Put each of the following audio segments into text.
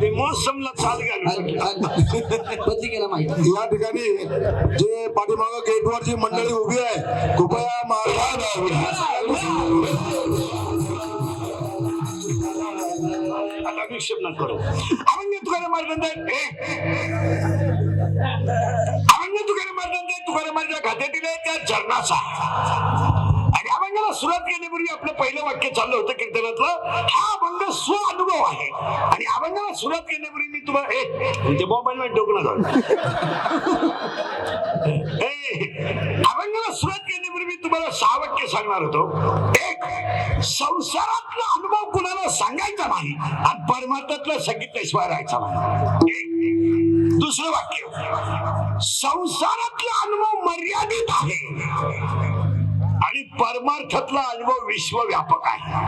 ते मोसमला चाल पत्रिकेला माहिती. या ठिकाणी जे पाठीमाग गेटवर जी मंडळी उभी आहे कृपया विक्षेप न करू. अभंग तुकाराम महाराजांचा अभंग तुकाराम महाराजांचा तुकाराम महाराजा खात्यातील त्या चरणाचा अभंगाला सुरुवात केल्यापूर्वी आपलं पहिलं वाक्य चाललं होतं कीर्तनातलं. हा अभंग स्व अनुभव आहे. आणि अभंगाला सुरुवात केल्यापूर्वी मी तुम्हाला ए ते मोबाईल मध्ये डोकं नका अभंगाला सुरुवात केल्यापूर्वी मी तुम्हाला सहा वाक्य सांगणार होतो. एक संसारातला अनुभव कुणाला सांगायचा नाही आणि परमार्थातला सांगितल्याशिवाय राहायचा नाही. एक. दुसरं वाक्य संसारातला अनुभव मर्यादित आहे. परमार्थातला अनुभव विश्वव्यापक आहे.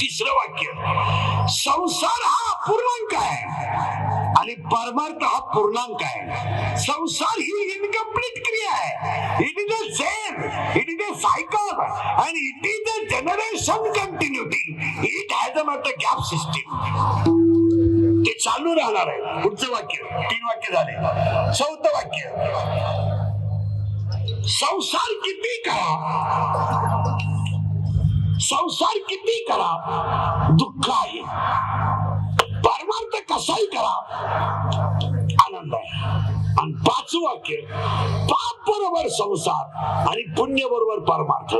तिसरं वाक्य संसार हा अपूर्णांक आहे आणि परमार्थ हा पूर्णांक आहे. संसार ही इनकम्प्लीट क्रिया आहे. It is a same it is a cycle and it is a generation continuity it has a not gap system ते चालू राहणार आहे. पुढचं वाक्य तीन वाक्य झाले. चौथं वाक्य संसार किती करा संसार किती करा दुःख आहे परमार्थ कसाही करा। आनंद आहे. आणि पाचवं वाक्य पाप बरोबर संसार आणि पुण्य बरोबर परमार्थ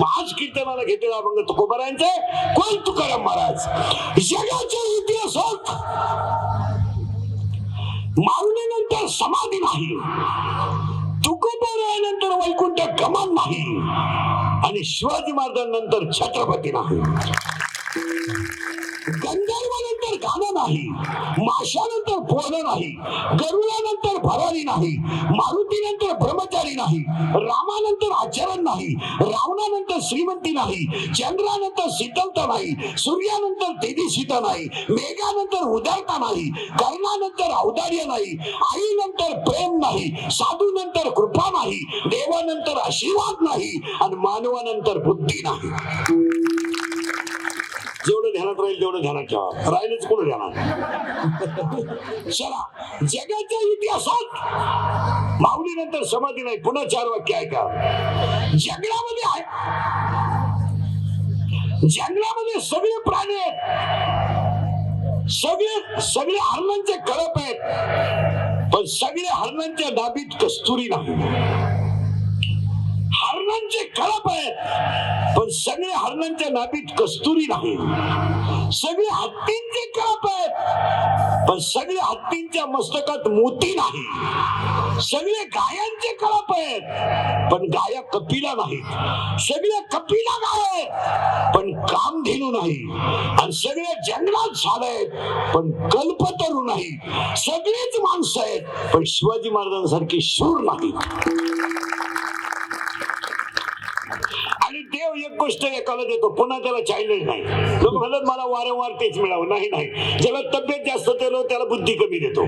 महाज कीर्तनाला घेतलेला अभंग तुकोबरायांचे कोण तुकाराम महाराज. जगाच्या इतिहासात मारुनीनंतर समाधी नाही. समान नाही. आणि शिवाजी महाराजांनंतर छत्रपती नाही. गंधर्वानंतर नाही. माशानंतर पोहणं नाही. गरुडानंतर भरारी नाही. मारुतीनंतर ब्रह्मचारी नाही. रामानंतर आचरण नाही. रावणानंतर श्रीमंती नाही. चंद्रानंतर शीतलता नाही. सूर्यानंतर तेजस्विता नाही. मेघानंतर उदारता नाही. कर्णानंतर औदार्य नाही. आईनंतर प्रेम नाही. साधूनंतर कृपा नाही. देवानंतर आशीर्वाद नाही. आणि मानवानंतर बुद्धी नाही. जेवढं ध्यानात राहील तेवढं ध्यानात ठेवा राहिलच कोण ध्यानात चला जगाच्या इतिहासात माऊलीनंतर समाधी नाही पुन्हा चार वाक्य आहे का जंगलामध्ये आहे. जंगलामध्ये सगळे प्राणी आहेत. सगळे सगळे हरणांचे कळप आहेत. पण सगळे हरणांच्या दाबीत कस्तुरी नाही. हरणांचे कळप आहेत. पण सगळे हरणांच्या नाभीत कस्तुरी नाही. सगळे हत्तींचे कळप आहेत. पण सगळे हत्तींच्या मस्तकात मोती नाही. सगळे गायांचे कळप आहेत. पण गाया कपिला नाहीत. सगळे कपिला गाय आहेत. पण कामधेनू नाही. आणि सगळे जंगलात झाड पण कल्प तरु नाही. सगळेच माणसं आहेत. पण शिवाजी महाराजांसारखे शूर नाही देव एक गोष्ट एकाला देतो. पुन्हा त्याला चॅलेंज नाही. लोक म्हणत मला वारंवार तेच मिळावं. नाही नाही. ज्याला तब्येत जास्त देतो त्याला बुद्धी कमी देतो.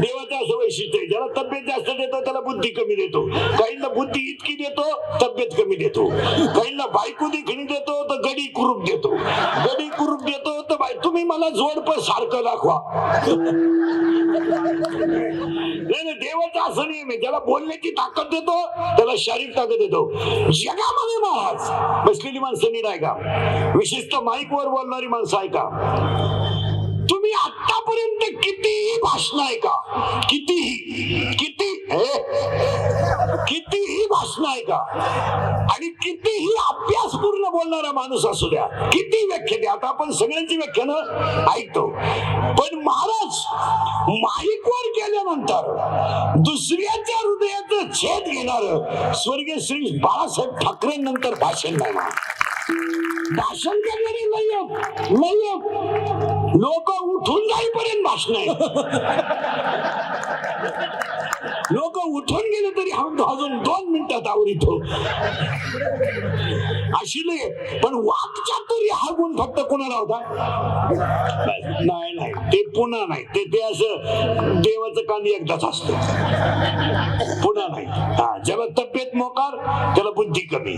देवाचं असं वैशिष्ट्य आहे. ज्याला तब्येत जास्त देतो त्याला बुद्धी कमी देतो. काहींना बुद्धी इतकी देतो तब्येत कमी देतो. काहींना बायको देखणी देतो तर गडी कुरूप देतो. गडी कुरूप देतो तर बाय तुम्ही मला जोडप सारखं दाखवा. नाही नाही देवाचा असं नियम आहे. ज्याला बोलण्याची ताकद देतो त्याला शारीरिक ताकद देतो. जगामध्ये महाराज बसलेली माणसं नाही का? विशेषतः माईक वर बोलणारी माणसं ऐका तुम्ही आतापर्यंत कितीही भाषण ऐका कितीही किती हे? कितीही भाषण ऐका आणि कितीही अभ्यास पूर्ण बोलणारा माणूस असू द्या किती व्याख्या द्या आता आपण सगळ्यांची व्याख्यानं ऐकतो पण महाराज माईकवर गेल्यानंतर दुसऱ्याच्या हृदयाचं छेद घेणार स्वर्गीय श्री बाळासाहेब ठाकरेंनंतर भाषण नाही भाषण करणारे लयक लयक लोक उठून जाईपर्यंत भाषण आहे लोक उठून गेले तरी हम अजून दोन मिनिटात आवरितो. अशी लय पण तरी हा गुण फक्त कोणाला होता? नाही नाही. ते पुन्हा नाही. ते ते असं देवाचं कान एकदाच असत. पुन्हा नाही. हा ज्याला तब्येत मोकार त्याला बुद्धी कमी.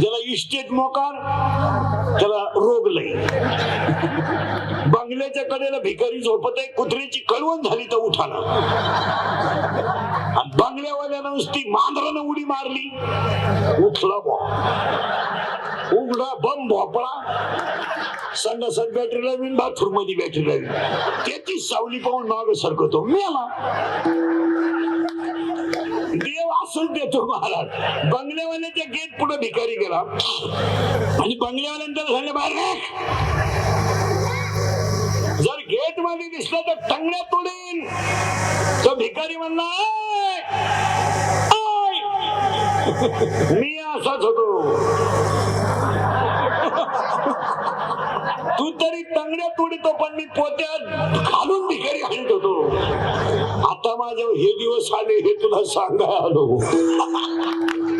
ज्याला इस्टेट मोकार त्याला रोग लई. बंगल्याच्या कडेला भिकारी झोपत आहे कुत्र्याची कळवण झाली तर उठाना. बंगल्यावाल्यानं नुसती मांजरानं उडी मारली. उठला बॉ उघडा बम भोपळा. संडासात बॅटरी लावीन बाथरूममध्ये बॅटरी लावीन त्याची सावली पाहून माग सरकतो मेला. देव असंच देतो महाराज. बंगल्यावाल्याच्या गेट पुढे भिकारी गेला. आणि बंगल्यावाल्यानंतर झाले बाहेर निघ." जर मध्ये दिसलं तर टंगड्या तोडीन तो भिकारी म्हणला मी असाच होतो. तू तरी तंगड्या तोडितो पण मी पोत्यात घालून भिकारी आणत होतो. आता माझ्या हे दिवस आले हे तुला सांगा आलो.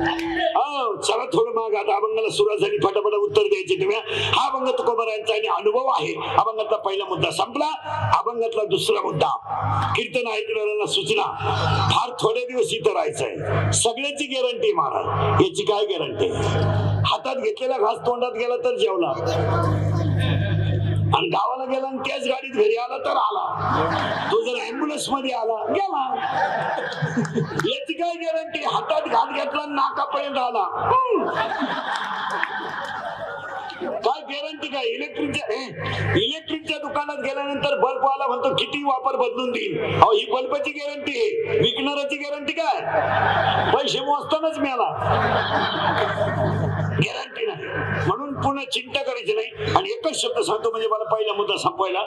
हो, चला थोडं मग. आता अभंगाला सुरुवात झाली. फटाफट उत्तर द्यायचे तुम्ही. हा अभंग तुकोबरायांचा आणि अनुभव आहे. अभंगातला पहिला मुद्दा संपला. अभंगातला दुसरा मुद्दा. कीर्तन ऐकणाऱ्यांना सूचना. फार थोडे दिवस इथं राहायचंय. सगळ्याची गॅरंटी महाराज. याची काय गॅरंटी हातात घेतलेला घास तोंडात गेला तर जेवला आणि गावाला गेला आणि त्याच गाडीत घरी आला तर आला. तो जर अँब्युलन्समध्ये आला गेला. याची काय गॅरंटी हातात घात घेतला आणि नाकापर्यंत आला. काय गॅरंटी काय? इलेक्ट्रिकच्या इलेक्ट्रिकच्या दुकानात गेल्यानंतर बल्ब आला म्हणतो किती वापर बदलून देईल? अहो ही बल्बची गॅरंटी आहे. विकणाराची गॅरंटी काय? पैसे मोजतानाच मिळाला. गॅरंटी नाही. म्हणून पुन्हा चिंता करायची नाही. आणि एकच शब्द सांगतो म्हणजे मला पहिला मुद्दा संपवायला.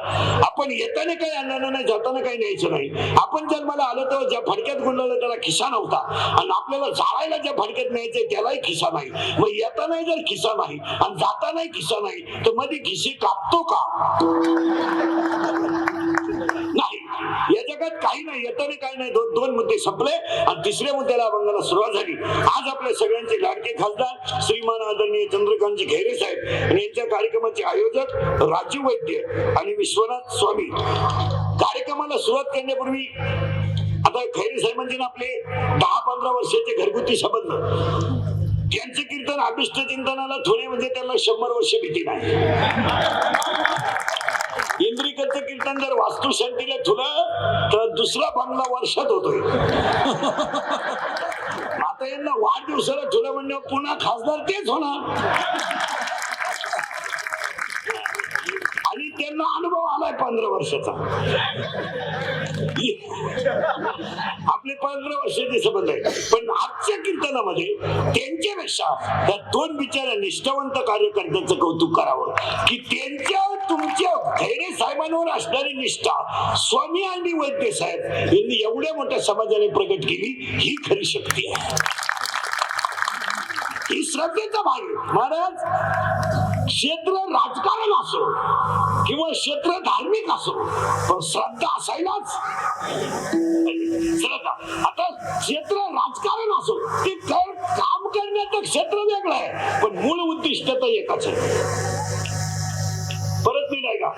आपण येताना काही आणणार नाही जाताना काही न्यायचं नाही. आपण जन्माला आलो तेव्हा ज्या फडक्यात गुंडवलं त्याला खिसा नव्हता. आणि आपल्याला जाळायला ज्या फडक्यात न्यायचंय त्यालाही खिसा नाही. मग येतानाही जर खिसा नाही आणि जातानाही खिसा नाही तर मध्ये खिसे कापतो का? या जगात काही नाही येताना काही नाही. दोन दोन मुद्दे संपले आणि तिसऱ्या मुद्द्याला अभंगाला सुरुवात झाली. आज आपल्या सगळ्यांचे लाडके खासदार श्रीमान आदरणीय चंद्रकांतजी घेरे साहेब आणि यांच्या कार्यक्रमाचे आयोजक राजीव वैद्य आणि विश्वनाथ स्वामी. कार्यक्रमाला सुरुवात करण्यापूर्वी आता खैरे साहेबांचे ना आपले दहा पंधरा वर्षाचे घरगुती संबंध. त्यांचं कीर्तन अभिष्ट चिंतनाला थोडे म्हणजे त्यांना शंभर वर्ष भीती नाही. इंद्रिकरचं कीर्तन जर वास्तुशांतीला ठुलं तर दुसरा बंगला वर्षात होतोय. आता यांना वाढदिवसाला ठुलं म्हणजे पुन्हा खासदार तेच होणार. आणि त्यांना अनुभव आलाय पंधरा वर्षाचा. आपले पंधरा वर्षाचे संबंध आहे पण आजच्या कीर्तनामध्ये त्यांच्यापेक्षा त्या दोन बिचाऱ्या निष्ठावंत कार्यकर्त्यांचं कौतुक करावं की त्यांच्या तुमच्या खैरे साहेबांवर असणारी निष्ठा स्वामी आणि वैद्य साहेब यांनी एवढ्या मोठ्या समाजाने प्रकट केली ही खरी शक्ती आहे. ही श्रद्धेचा भाग महाराज क्षेत्र राजकारण असो किंवा क्षेत्र धार्मिक असो पण श्रद्धा असायलाच. श्रद्धा. आता क्षेत्र राजकारण असो ते काम करण्याचं क्षेत्र वेगळं आहे पण मूळ उद्दिष्ट तर एकच आहे. परत मी नाही का?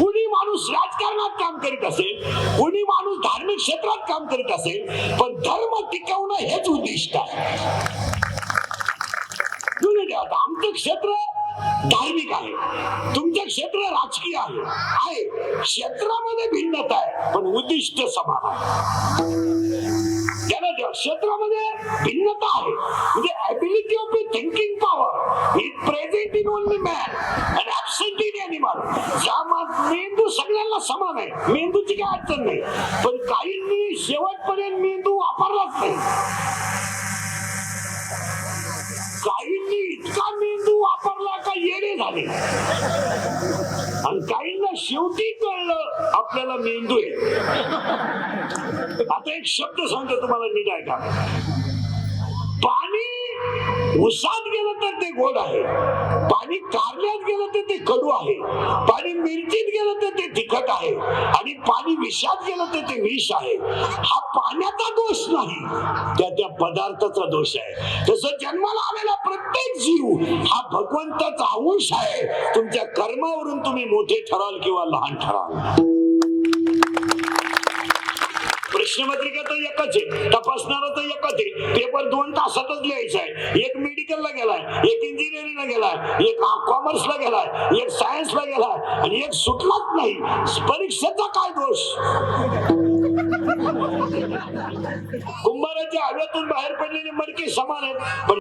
कुणी माणूस राजकारणात काम करीत असेल कुणी माणूस धार्मिक क्षेत्रात काम करीत असेल पण धर्म टिकवणं हेच उद्दिष्ट आहे. आमचं क्षेत्र धार्मिक आहे. तुमचं क्षेत्र राजकीय आहे. आहे. क्षेत्रामध्ये भिन्नता आहे पण उद्दिष्ट समान आहे. क्षेत्रामध्ये भिन्नता आहे. म्हणजे ability of the thinking power is present in only man and animal in मेंदू सगळ्यांना समान आहे. मेंदूची काय अडचण नाही. पण काहींनी शेवटपर्यंत मेंदू वापरलाच नाही. काहींनी इतका मेंदू वापरला का येणे झाले. आणि काहींना शेवटी कळलं आपल्याला मेंदू आहे. आता एक शब्द सांगतो तुम्हाला नीट ऐका. उसात गेलं तर ते गोड आहे. पाणी कारल्यात गेलं तर ते कडू आहे. पाणी मिरचीत गेलं तर ते तिखट आहे. आणि पाणी विषात गेलं तर ते विष आहे. हा पाण्याचा दोष नाही. त्या त्या पदार्थाचा दोष आहे. तसं जन्माला आलेला प्रत्येक जीव हा भगवंताचा अंश आहे. तुमच्या कर्मावरून तुम्ही मोठे ठराल किंवा लहान ठराल. प्रश्नपत्रिका तर एकच आहे. तपासणारा तर एकच आहे. पेपर दोन तासातच लिहायचा आहे. एक मेडिकलला गेलाय एक इंजिनिअरिंगला गेलाय एक कॉमर्सला गेलाय एक सायन्सला गेलाय आणि एक सुटलाच नाही. परीक्षेचा काय दोष? कुंभाराच्या हव्यातून बाहेर पडलेले मडके समान आहेत. पण